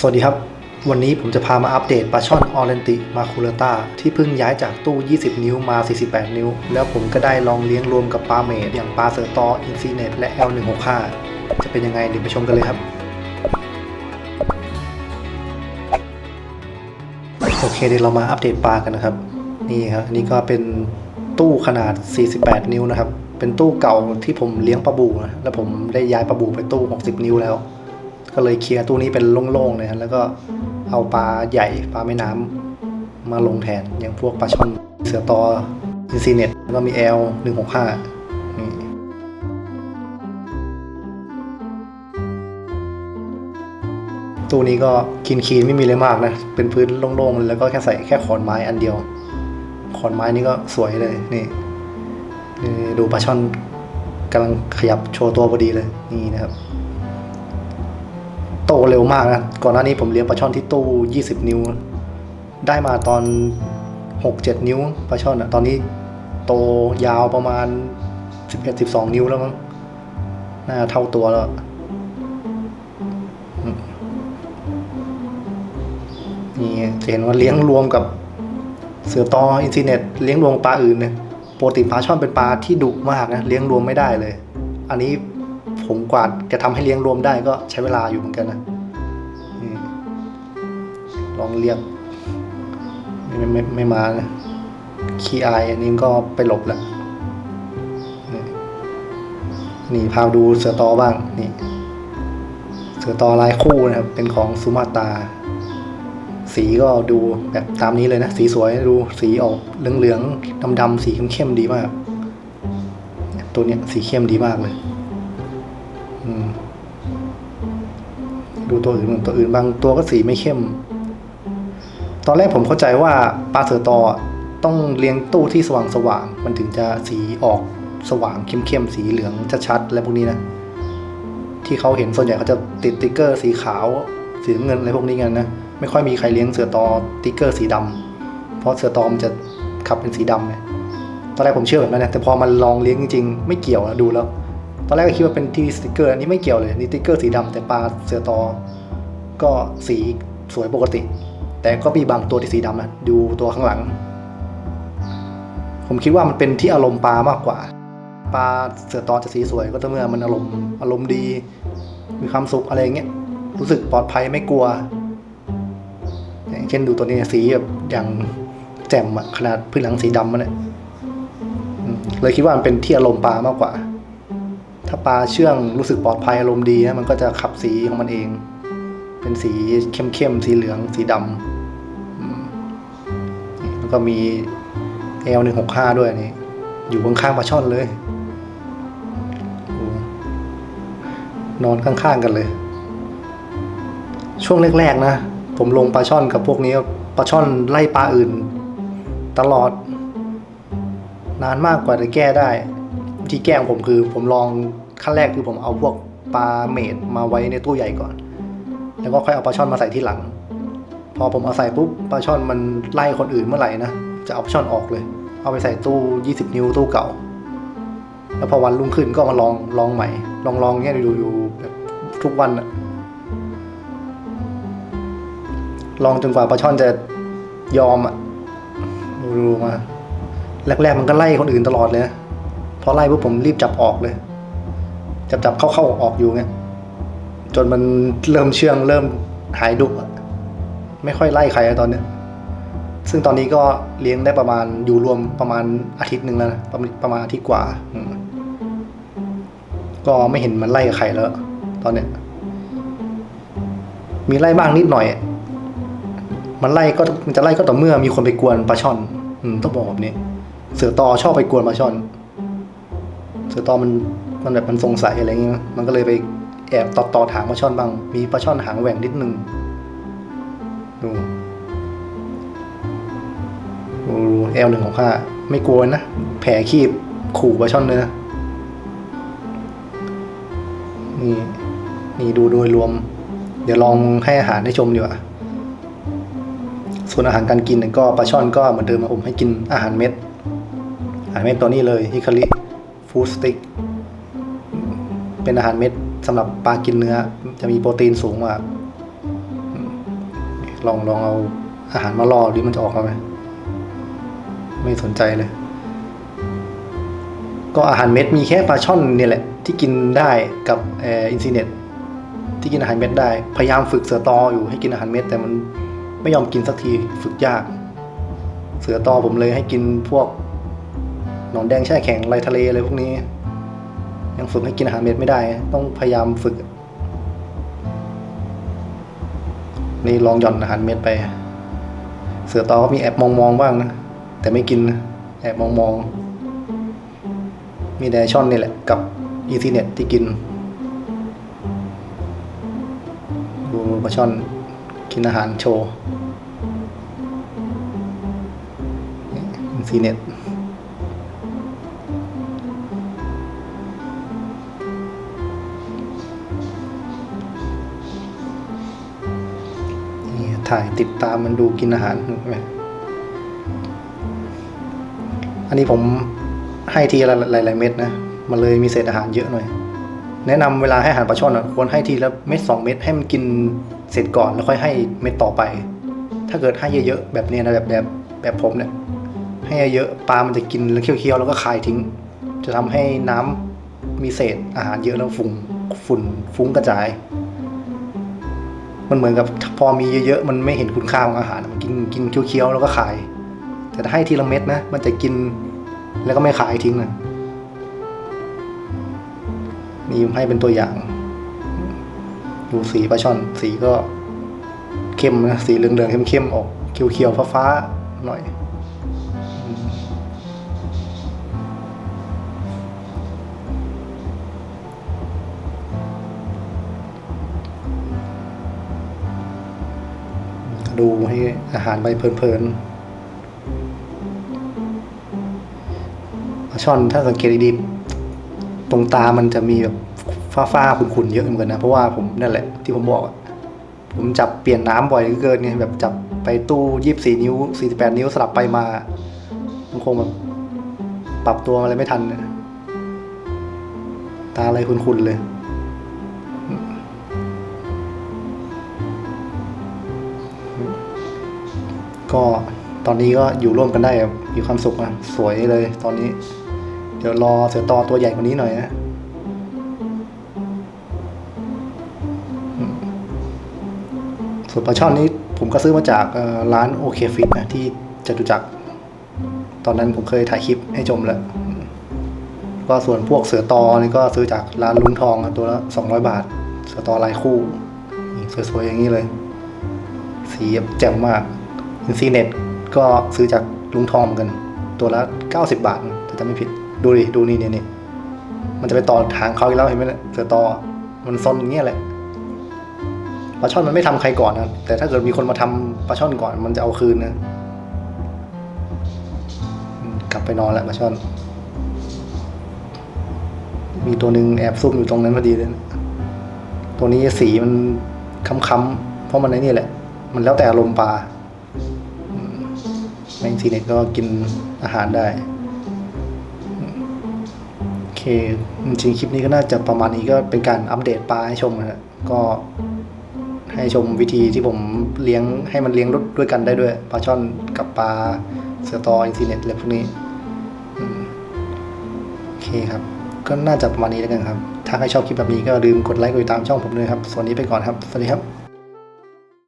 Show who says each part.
Speaker 1: สวัสดีครับ วันนี้ผมจะพามาอัปเดตปลาช่อนออเรนติมาคูเลต้าที่เพิ่งย้ายจากตู้ 20 นิ้วมา 48 นิ้ว แล้วผมก็ได้ลองเลี้ยงรวมกับปลาเมดอย่างปลาเสือตออินซีเนตและ L165 จะเป็นยังไงเดี๋ยวไปชมกันเลยครับโอเคเดี๋ยวเรามาอัปเดตปลากันนะครับ นี่ครับนนี้ก็เป็นตู้ขนาด 48 นิ้วนะครับ เป็นตู้เก่าที่ผมเลี้ยงปลาบูนะแล้วผมได้ย้ายปลาบูไปตู้ 60 นิ้วแล้ว ก็เลยเคลียร์ตู้นี้เป็นโล่งๆเลยครับแล้วก็เอาปลาใหญ่ปลาแม่น้ำมาลงแทนอย่างพวกปลาช่อนเสือตออินซีเน็ตแล้วก็มี L 165นี่ตู้นี้ก็คินคีนไม่มีอะไรมากนะ เป็นพื้นโล่งๆ แล้วก็แค่ใส่แค่ขอนไม้อันเดียว ขอนไม้นี่ก็สวยเลยนี่นี่ดูปลาช่อนกำลังขยับโชว์ตัวพอดีเลยนี่นะครับ โตเร็วมากนะ ก่อนหน้านี้ผมเลี้ยงปลาช่อนที่ตู้ 20 นิ้ว ได้มาตอน 6-7 นิ้วปลาช่อนอะตอนนี้โตยาวประมาณ 11-12 นิ้วแล้วมั้งน่าเท่าตัวแล้วนี่จะเห็นว่าเลี้ยงรวมกับเสือตออินซีเน็ตเลี้ยงรวมปลาอื่นเนี่ยปกติปลาช่อนเป็นปลาที่ดุมากนะเลี้ยงรวมไม่ได้เลย อันนี้ ผมกว่าจะทำให้เลี้ยงรวมได้ก็ใช้เวลาอยู่เหมือนกันนะลองเรียกไม่ไม่ไม่มานะขี้อายอันนี้ก็ไปหลบแล้วนี่พาดูเสือตอบ้างนี่ เสือตอลายคู่นะครับ เป็นของซูมาตราสีก็ดูแบบตามนี้เลยนะ สีสวยดูสีออกเหลืองๆดำๆสีเข้มๆดีมาก ตัวเนี้ยสีเข้มดีมากเลย ดูตัวอื่นเหมือนตัวอื่นบางตัวก็สีไม่เข้ม ตอนแรกผมเข้าใจว่าปลาเสือตอต้องเลี้ยงตู้ที่สว่างสว่างมันถึงจะสีออกสว่างเข้มๆสีเหลืองชัดๆอะไรพวกนี้นะที่เขาเห็นส่วนใหญ่เขาจะติดติ๊กเกอร์สีขาวสีเงินอะไรพวกนี้กันนะไม่ค่อยมีใครเลี้ยงเสือตอติ๊กเกอร์สีดำเพราะเสือตอมันจะขับเป็นสีดำไงตอนแรกผมเชื่อแบบนั้นนะแต่พอมันลองเลี้ยงจริงๆ ไม่เกี่ยวนะดูแล้ว ตอนแรกก็คิดว่าเป็นทีวีสติกเกอร์อันนี้ไม่เกี่ยวเลยนี่สติกเกอร์สีดำแต่ปลาเสือตอ ก็สีสวยปกติ แต่ก็มีบางตัวที่สีดำนะดูตัวข้างหลัง ผมคิดว่ามันเป็นที่อารมณ์ปลามากกว่า ปลาเสือตอจะสีสวย ก็ต่อเมื่อมันอารมณ์อารมณ์ดี มีความสุขอะไรเงี้ยรู้สึกปลอดภัยไม่กลัว อย่างเช่นดูตัวนี้สีแบบอย่างแจ่มอะขนาดพื้นหลังสีดำมันเนี่ยเลยคิดว่ามันเป็นที่อารมณ์ปลามากกว่า ถ้าปลาเชื่องรู้สึกปลอดภัยอารมณ์ดีนะมันก็จะขับสีของมันเอง เป็นสีเข้มๆสีเหลืองสีดำแล้วก็มี L หนึ่งหกห้าด้วยนี่อยู่ข้างๆปลาช่อนเลย นอนข้างๆกันเลย ช่วงแรกๆนะ ผมลงปลาช่อนกับพวกนี้ปลาช่อนไล่ปลาอื่น ตลอด นานมากกว่าจะแก้ได้ วิธีแก้ของผมคือ ผมลองขั้นแรกคือผมเอาพวกปลาเมดมาไว้ในตู้ใหญ่ก่อน แล้วก็ค่อยเอาปลาช่อนมาใส่ที่หลัง พอผมเอาใส่ปุ๊บปลาช่อนมันไล่คนอื่นเมื่อไหร่นะจะเอาปลาช่อนออกเลย เอาไปใส่ตู้ 20 นิ้วตู้เก่า แล้วพอวันรุ่งขึ้นก็มาลองลองใหม่ ลองลองเงี้ยดูดูแบบทุกวันอะลองจนกว่าปลาช่อนจะยอมอะดูดูมาแรกๆมันก็ไล่คนอื่นตลอดเลยนะ อไล่ปุ๊บผมรีบจับออกเลย จับจับเข้าเข้าออกออยู่เงี้ยจนมันเริ่มเชื่องเริ่มหายดุอะไม่ค่อยไล่ใครตอนเนี้ยซึ่งตอนนี้ก็เลี้ยงได้ประมาณอยู่รวมประมาณอาทิตย์หนึ่งแล้วนะประมาณประมาณอาทิตย์กว่า ก็ไม่เห็นมันไล่กับใครแล้ว ตอนเนี้ยมีไล่บ้างนิดหน่อย มันไล่ก็มันจะไล่ก็ต่อเมื่อมีคนไปกวนปลาช่อน อืมต้องบอกแบบนี้ เสือตอชอบไปกวนปลาช่อน เสือตอมันมันแบบมันสงสัยอะไรอย่างเงี้ยมันก็เลยไปแอบตอดต่อดหางปลาช่อนบ้าง มีปลาช่อนหางแหว่งนิดนึงดูดูเอลหนึ่งของข้าไม่กลัวนะ แผลคีบขู่ปลาช่อนเลยนะ นี่ นี่ดูโดยรวม เดี๋ยวลองให้อาหารให้ชมดีกว่า ส่วนอาหารการกินก็ปลาช่อนก็เหมือนเดิมนะผมให้กินอาหารเม็ด อาหารเม็ดตัวนี้เลยฮิคาริ ฟู้ดสติ๊กเป็นอาหารเม็ดสำหรับปลากินเนื้อ จะมีโปรตีนสูงกอืมลองลองเอาอาหารมาล่อดิมันจะออกมาไหมไม่สนใจเลย ก็อาหารเม็ดมีแค่ปลาช่อนเนี่ยแหละ ที่กินได้กับเอ่อินซีเน็ตที่กินอาหารเม็ดได้ พยายามฝึกเสือตออยู่ให้กินอาหารเม็ด แต่มันไม่ยอมกินสักทีฝึกยาก เสือตอผมเลยให้กินพวก หนอนแดงแช่แข็งไรทะเลอะไรพวกนี้ ยังฝึกให้กินอาหารเม็ดไม่ได้ ต้องพยายามฝึก นี่ลองหย่อนอาหารเม็ดไป เสือตอก็มีแอบมองมองๆบ้างนะ แต่ไม่กินนะแอบมองมองๆมีแดช่อนนี่แหละ กับอีซีเน็ตที่กินดูปลาช่อนกินอาหารโชว์อีซีเน็ต ถ่ายติดตามมันดูกินอาหารหนไหมอันนี้ผมให้ทีละหลาย ๆ เม็ดนะมันเลยมีเศษอาหารเยอะหน่อย แนะนำเวลาให้อาหารปลาช่อนอะควรให้ทีละเม็ดสองเม็ดให้มันกินเสร็จก่อนแล้วค่อยให้เม็ดต่อไป ถ้าเกิดให้เยอะๆแบบนี้นะแบบแบบแบบผมเนี่ยให้เยอะปลามันจะกินแล้วเคี้ยวๆแล้วก็คายทิ้ง จะทำให้น้ำมีเศษอาหารเยอะแล้วฝุ่นฝุ่นฟุ้งกระจาย มันเหมือนกับพอมีเยอะๆ มันไม่เห็นคุณค่าของอาหารมันกินกินเคี้ยวๆแล้วก็ขาย แต่ถ้าให้ทีละเม็ดนะ มันจะกินแล้วก็ไม่ขายทิ้งนะนี่ผมให้เป็นตัวอย่าง ดูสีปลาช่อน สีก็เข้มนะ สีเหลืองๆเข้มๆออกเขียวๆฟ้าๆหน่อย ดูให้อาหารไปเพลินๆปลาช่อนถ้าสังเกตดีๆตรงตามันจะมีแบบฝ้าๆขุ่นๆเยอะเหมือนกันนะ เพราะว่าผมนั่นแหละที่ผมบอก ผมจับเปลี่ยนน้ำบ่อยเหลือเกินไงแบบจับไปตู้ยี่สิบสี่นิ้วสี่สิบแปดนิ้วสลับไปมามันคงแบบปรับตัวอะไรไม่ทัน ตาอะไรขุ่นๆเลย ก็ตอนนี้ก็อยู่ร่วมกันได้มีความสุขนะสวยเลยตอนนี้ เดี๋ยวรอเสือตอตัวใหญ่กว่านี้หน่อยนะส่วนปลาช่อนนี้ผมก็ซื้อมาจากร้านโอเคฟิตนะที่จตุจักรตอนนั้นผมเคยถ่ายคลิปให้ชมแล้ว ก็ส่วนพวกเสือตอนี่ก็ซื้อจากร้านลุงทองอะตัวละสองร้อยบาท เสือตอลายคู่ สวยๆอย่างนี้เลย สีแจ่มมาก อินซีเน็ตก็ซื้อจากลุงทองเหมือนกัน ตัวละเก้าสิบาทถ้าจำไม่ผิด ดูดิ ดูนี่เนี่ยนี่มันจะไปต่อทางเขาอีกแล้วเห็นไหมเนี่ยเสือตอมันซนอย่างเงี้ยแหละปลาช่อนมันไม่ทำใครก่อนนะแต่ถ้าเกิดมีคนมาทำปลาช่อนก่อน มันจะเอาคืนนะกลับไปนอนแล้วปลาช่อน มีตัวหนึ่งแอบซุ่มอยู่ตรงนั้นพอดีเลยนะตัวนี้สีมันค้ำๆเพราะมันในนี่แหละ มันแล้วแต่อารมณ์ปลา แมงซีเน็ตก็กินอาหารได้โอเคจริงคลิปนี้ก็น่าจะประมาณนี้ก็เป็นการอัปเดตปลาให้ชมนะก็ให้ชมวิธีที่ผมเลี้ยงให้มันเลี้ยงด้วยกันได้ด้วยปลาช่อนกับปลาเสือตออินซีเน็ตอะไรพวกนี้โอเคครับ ก็น่าจะประมาณนี้แล้วกันครับ ถ้าใครชอบคลิปแบบนี้ก็ลืมกดไลค์กดติดตามช่องผมด้วยครับส่วัสดีไปก่อนครับ สวัสดีครับ